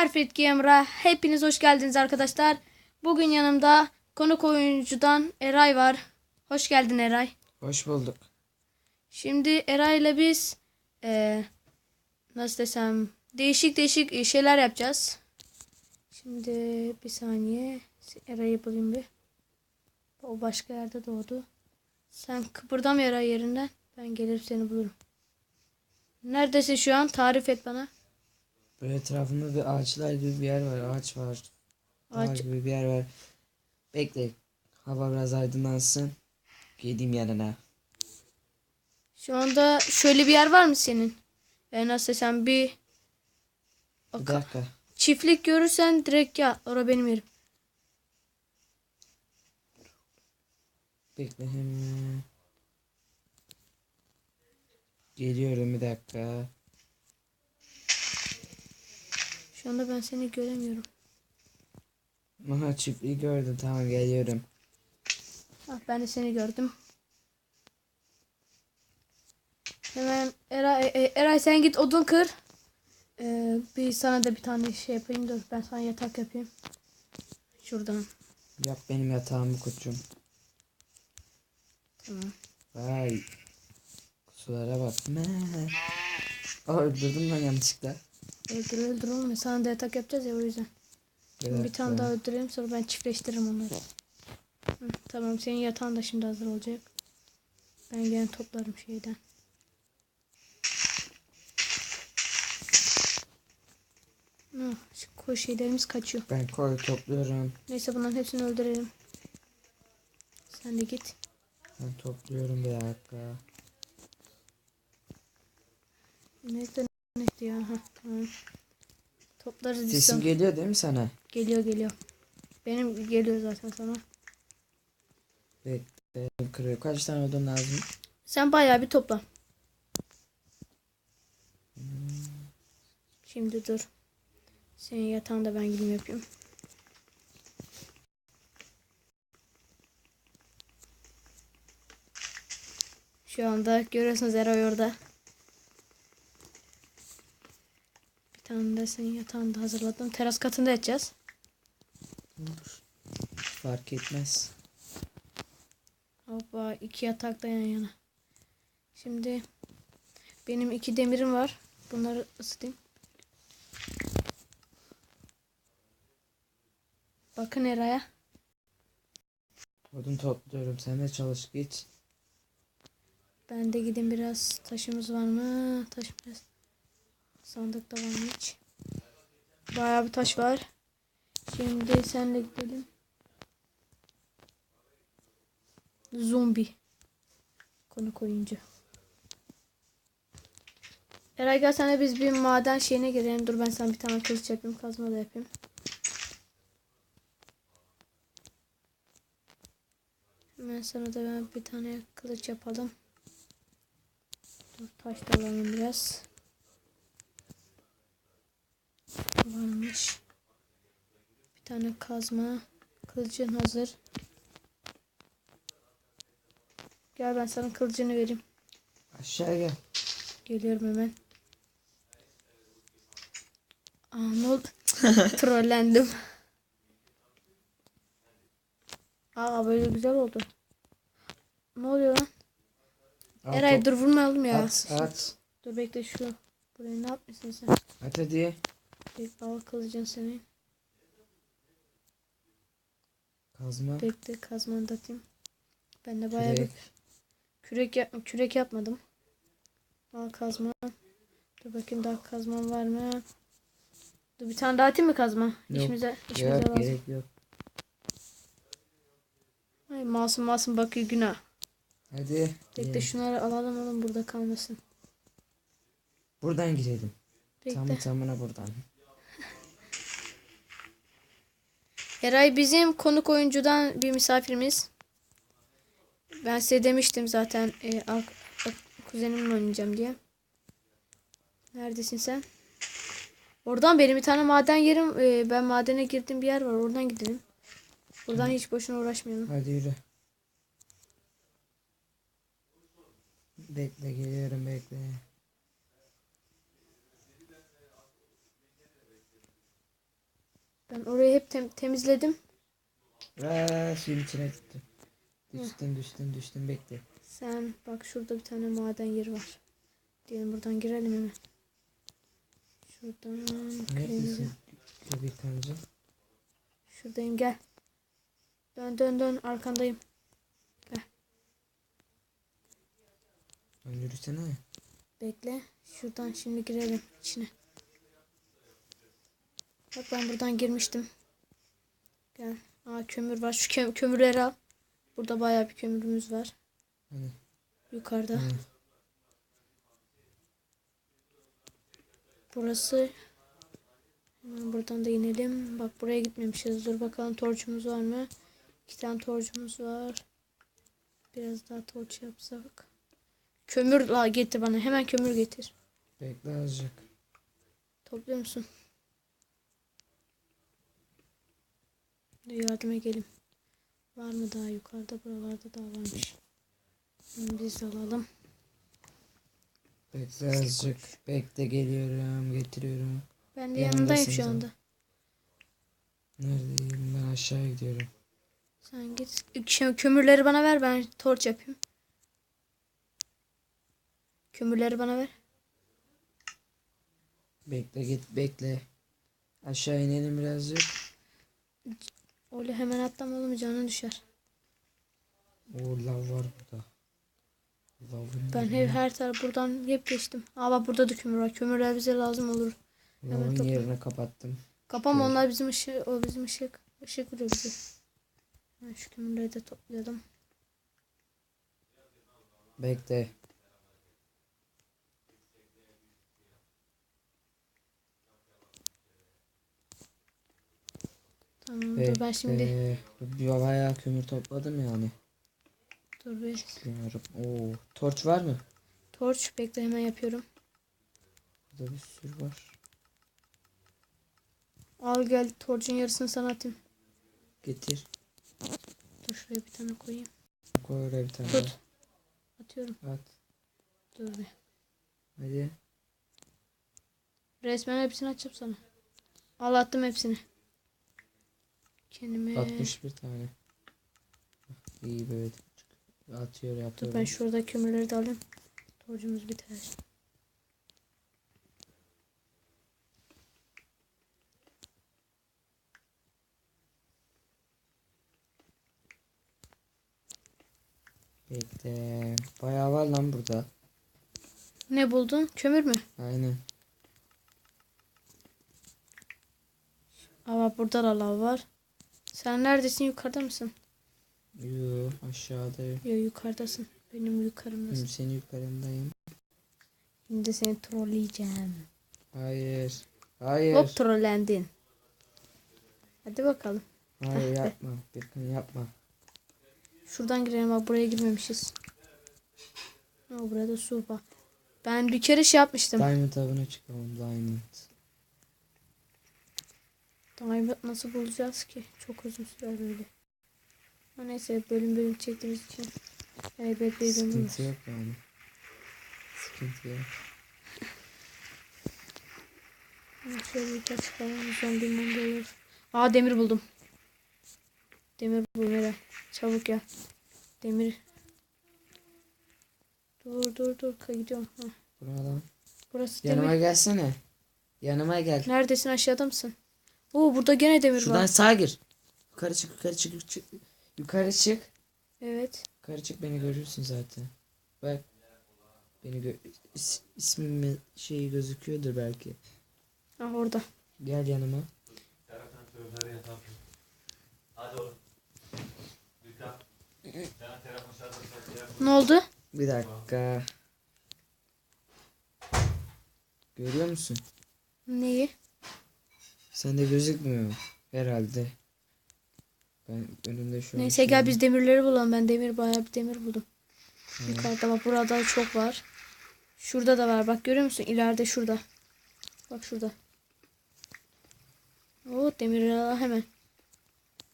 Perfect Gamer'a hepiniz hoş geldiniz arkadaşlar. Bugün yanımda konuk oyuncudan Eray var. Hoş geldin Eray. Hoş bulduk. Şimdi Eray ile biz eee, nasıl desem değişik değişik şeyler yapacağız. Şimdi bir saniye Eray'ı bulayım bir. O başka yerde doğdu. Sen kıpırdama Eray yerinden. Ben gelip seni bulurum. Neredesin şu an? Tarif et bana. Böyle etrafında bir ağaçlar gibi bir yer var. Ağaç var. Ağaç- gibi bir yer var. Bekle. Hava biraz aydınlansın. Gideyim yanına. Şu anda şöyle bir yer var mı senin? E nasıl desem bir Bir dakika. çiftlik görürsen direkt ya. Ora benim yerim. Bekle hemen. Geliyorum bir dakika. Şu anda ben seni göremiyorum. Aha çiftliği gördüm. Tamam geliyorum. Ah ben de seni gördüm. Hemen Eray, e, Eray sen git odun kır. Ee, bir sana da bir tane şey yapayım dur. Ben sana yatak yapayım. Şuradan. Yap benim yatağımı koçum. Tamam. Vay. Sulara bak. Aa öldürdüm lan yanlışlıkla. Öldür öldür oğlum. Sana da yatak yapacağız ya o yüzden. Şimdi bir tane dakika. daha öldürelim sonra ben çiftleştiririm onları. Hı, tamam senin yatağın da şimdi hazır olacak. Ben gene toplarım şeyden. Hı, şu koy şeylerimiz kaçıyor. Ben koy topluyorum. Neyse bunların hepsini öldürelim. Sen de git. Ben topluyorum bir dakika. Neyse Ha, tamam. Toplarız biz Sesim sonra. geliyor değil mi sana? Geliyor geliyor. Benim geliyor zaten sana. Bekle. Kırıyor. Kaç tane odun lazım? Sen bayağı bir topla. Şimdi dur. Senin yatağında ben gideyim yapayım. Şu anda görüyorsunuz Eray orada. Senin yatağını da hazırladım. Teras katında yatacağız. Olur. Fark etmez. Hoppa iki yatak da yan yana. Şimdi benim iki demirim var. Bunları ısıtayım. Bakın Eray'a. Odun topluyorum. Sen de çalış git. Ben de gideyim biraz. Taşımız var mı? Taş biraz. Sandıkta var hiç? Bayağı bir taş var. Şimdi senle gidelim. Zombi. Konuk oyuncu. Eray gel senle biz bir maden şeyine girelim. Dur ben sana bir tane kılıç yapayım. Kazma da yapayım. Hemen sana da ben bir tane kılıç yapalım. Dur taş da alalım biraz. Varmış. Bir tane kazma. Kılıcın hazır. Gel ben sana kılıcını vereyim. Aşağı gel. Geliyorum hemen. Aa ne oldu? Trollendim. Aa böyle güzel oldu. Ne oluyor lan? Al Eray dur vurmayalım ya. At at. Dur bekle şu. Burayı ne yapmışsın sen? At hadi. Bekle al kılıcın senin. Kazma. Bekle kazmanı da atayım. Ben de bayağı Kürek. bir kürek, yap kürek yapmadım. Al kazma. Dur bakayım daha kazmam var mı? Dur bir tane daha atayım mı kazma? Yok. İşimize, işimize Yok lazım. gerek yok. Ay masum masum bakıyor günah. Hadi. Bekle Gel. şunları alalım oğlum burada kalmasın. Buradan girelim. Bekle. Tamı tamına buradan. Eray bizim konuk oyuncudan bir misafirimiz. Ben size demiştim zaten e, kuzenimle oynayacağım diye. Neredesin sen? Oradan benim bir tane maden yerim. e, ben madene girdiğim bir yer var. Oradan gidelim. Buradan hiç boşuna uğraşmayalım. Hadi yürü. Bekle geliyorum bekle. Ben orayı hep tem- temizledim. Aa, suyun içine düştüm. Düştüm düştüm düştüm bekle. Sen bak şurada bir tane maden yeri var. Diyelim buradan girelim hemen. Şuradan. Neredesin? Göbek tanrıcı. Şuradayım gel. Dön dön dön arkandayım. Lan yürüsene. Bekle. Şuradan şimdi girelim içine. Bak ben buradan girmiştim. Gel. Aa kömür var. Şu kö- kömürleri al. Burada bayağı bir kömürümüz var. Hani. Yukarıda. Hı. Burası. Hemen buradan da inelim. Bak buraya gitmemişiz. Dur bakalım torçumuz var mı? İki tane torcumuz var. Biraz daha torç yapsak. Kömür la getir bana. Hemen kömür getir. Bekle azıcık. Topluyor musun? Dur yardıma gelin. Var mı daha yukarıda? Buralarda daha varmış. Şimdi biz alalım. Bekle azıcık. Bekle geliyorum getiriyorum. Ben de yanındayım şu anda. Neredeyim ben aşağı gidiyorum. Sen git. Kö- kömürleri bana ver ben torç yapayım. Kömürleri bana ver. Bekle git bekle. Aşağı inelim birazcık. Öyle hemen atlama oğlum canın düşer. Oo lav var burada. Lavın, Ben hep her taraf buradan hep geçtim. Aa bak burada da kömür var. Kömürler bize lazım olur. lavın topla. yerini kapattım. Kapama Evet. onlar bizim ışık, o bizim ışık. Işık vuruyor bize. Ben şu kömürleri de toplayalım. Bekle. Tamam Bekle. dur ben şimdi Bir bayağı kömür topladım yani. dur bir Bilmiyorum. Oo, torç var mı? torç bekle hemen yapıyorum. Burada bir sürü var. Al gel torcun yarısını sana atayım. Getir. Dur şuraya bir tane koyayım. Koy oraya bir tane. Tut. Atıyorum. daha. At. Dur bir. Hadi. Resmen hepsini açacağım sana. Al attım hepsini. Kendime... 61 tane. İyi böyle. Atıyor Dur yapıyor. ben şurada kömürleri de alayım. Torcumuz biter. Bekle. Bayağı var lan burada. Ne buldun? Kömür mü? Aynen. Bak burada da lav var. Sen neredesin? Yukarıda mısın? Yoo aşağıdayım. Yok yukarıdasın. Benim yukarımdasın. Şimdi senin yukarındayım. Şimdi seni trolleyeceğim. Hayır. Hayır. Hop trollendin. Hadi bakalım. Hayır yapma. Birkan yapma. Şuradan girelim bak buraya girmemişiz. O burada su var. Ben bir kere şey yapmıştım. Diamond avına çıkalım. Diamond. Diamond nasıl bulacağız ki? Çok uzun sürer böyle. Ha neyse bölüm bölüm çektiğimiz için elbet bir gün buluruz. Sıkıntı yok yani. Sıkıntı yok. Şöyle yukarı çıkalım. Zombi mumbi olur. Aa demir buldum. Demir buldum Eren. Çabuk gel. Demir. Dur dur dur. Gidiyorum. Buradan. Burası Yanıma demir. gelsene. Yanıma gel. Neredesin aşağıda mısın? Oo burada gene demir Şuradan var. sağa gir. Yukarı çık yukarı çık yukarı çık. Yukarı çık. Evet. Yukarı çık beni görürsün zaten. Bak. Beni gör is ismim şey gözüküyordur belki. Ah orada. Gel yanıma. Ne oldu? Bir dakika. Görüyor musun? Neyi? Sende gözükmüyor herhalde. Ben önümde şu an Neyse şey gel biz demirleri bulalım. Ben demir bayağı bir demir buldum. Yukarıda bak burada çok var. Şurada da var. Bak görüyor musun? İleride şurada. Bak şurada. Oo demirleri al hemen.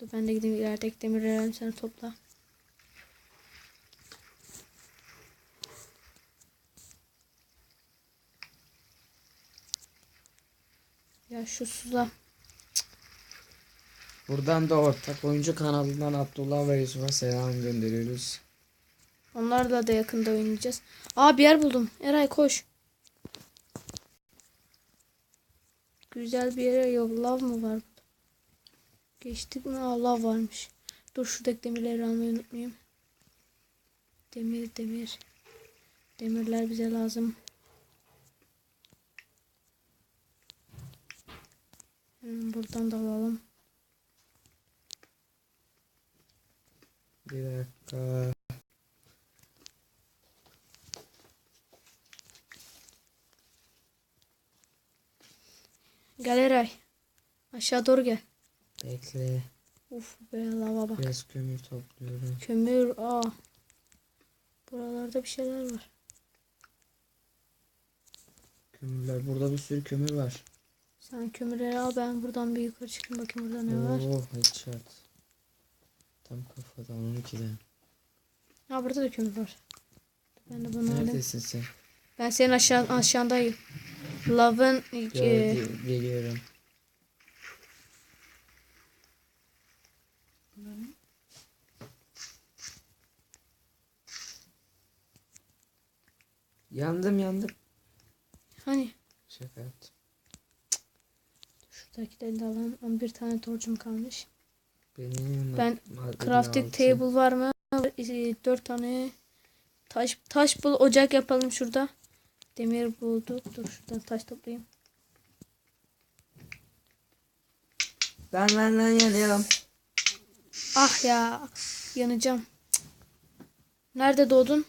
Dur ben de gideyim ilerideki demirleri sen topla. Ya şu suda. Buradan da ortak oyuncu kanalından Abdullah ve Yusuf'a selam gönderiyoruz. Onlarla da yakında oynayacağız. Aa bir yer buldum. Eray koş. Güzel bir yere yok. Lav mı var? Geçtik mi? Aa lav varmış. Dur şuradaki demirleri almayı unutmayayım. Demir demir. Demirler bize lazım. Buradan da alalım. Bir dakika. Gel Eray. Aşağı doğru gel. Bekle. Uf be lava bak. Biraz kömür topluyorum. Kömür. Aa. Buralarda bir şeyler var. Kömürler. Burada bir sürü kömür var. Sen kömürleri al ben buradan bir yukarı çıkayım bakayım burada ne var. Oo headshot. Tam kafadan 12'den. Ha burada da kömür var. Ben de bunu alayım. Neredesin sen? Ben senin aşağı aşağındayım. Lavın e, Gördüm, geliyorum. Yandım yandım. hani Şaka yaptım. Şuradakileri de alalım. 11 tane torcum kalmış. Benim Ben Crafting altı. table var mı? 4 tane taş taş bul ocak yapalım şurada. Demir bulduk. Dur şuradan taş toplayayım. Ben ben ben yanıyorum. Ah ya yanacağım. Cık. Nerede doğdun?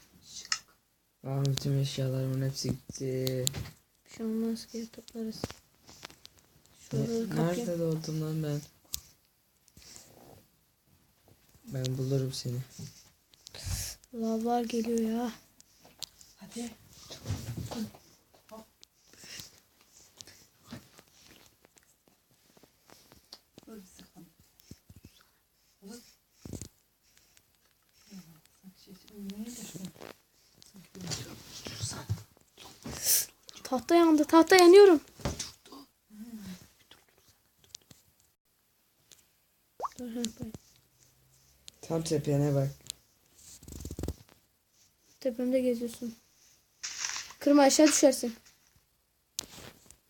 Aa, bütün eşyalarımın hepsi gitti. Bir şey olmaz geri toplarız. Nerede doğdum lan ben? Ben bulurum seni. Lavlar geliyor ya. Hadi. Tahta yandı. Tahta yanıyorum. Dur, ha, bak. Tam tepene bak. Tepemde geziyorsun. Kırma aşağı düşersin.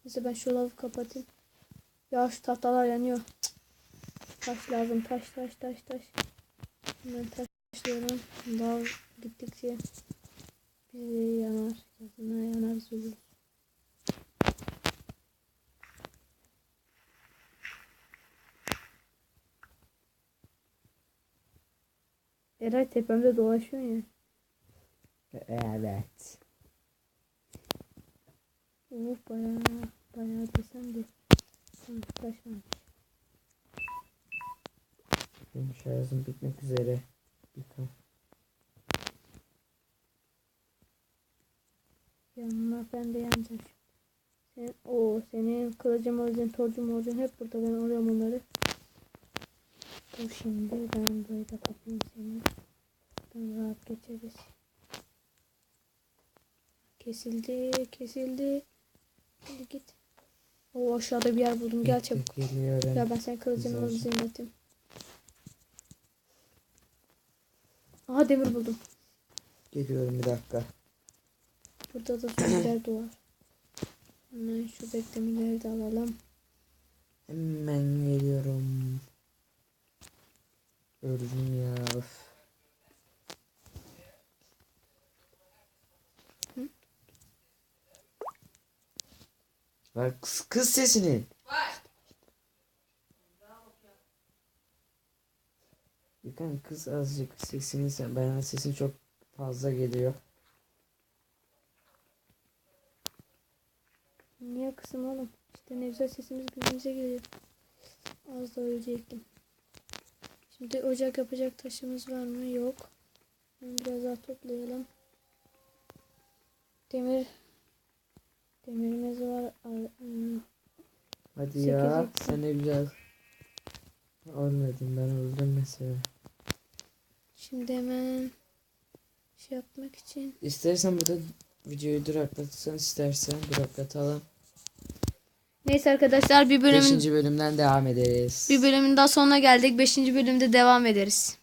Neyse ben şu lavı kapatayım. Ya şu tahtalar yanıyor. Taş lazım. Taş taş taş taş. Hemen taşlıyorum. Lav gittikçe bizi yanar. Yazına yanar zulüm. Eray tepemde dolaşıyor ya. Evet. Oh bayağı bayağı desem de Hı, taş varmış. Benim şarjım bitmek üzere. Yıkam. Yanma ben de yanacağım. Sen, o senin kılıcın morcun torcun morcun hep burada ben arıyorum onları. Dur şimdi ben burayı da kapayım seni. Ben rahat geçeriz. Kesildi kesildi. Hadi git. O aşağıda bir yer buldum gel çabuk. Geliyorum. Ya ben senin kılıcını morcunu zinletim. Aha demir buldum. Geliyorum bir dakika. Burada da zombiler doğar. Hemen şu beklemeleri de alalım. Hemen geliyorum. Öldüm ya. Hı? Ver kız, kız sesini. Yıkan kız azıcık sesini sen. Bana sesin çok fazla geliyor. Niye kısım oğlum? İşte ne güzel sesimiz birbirimize geliyor. Az da ölecektim. Şimdi ocak yapacak taşımız var mı? Yok. Biraz daha toplayalım. Demir Demirimiz var. Ar- hmm, Hadi ya. Sen ne güzel. Ölmedim ben öldüm mesela. Şimdi hemen şey yapmak için İstersen burada videoyu duraklatırsan istersen duraklatalım. Neyse arkadaşlar bir bölümün Beşinci bölümden devam ederiz. bir bölümün daha sonuna geldik. Beşinci bölümde devam ederiz.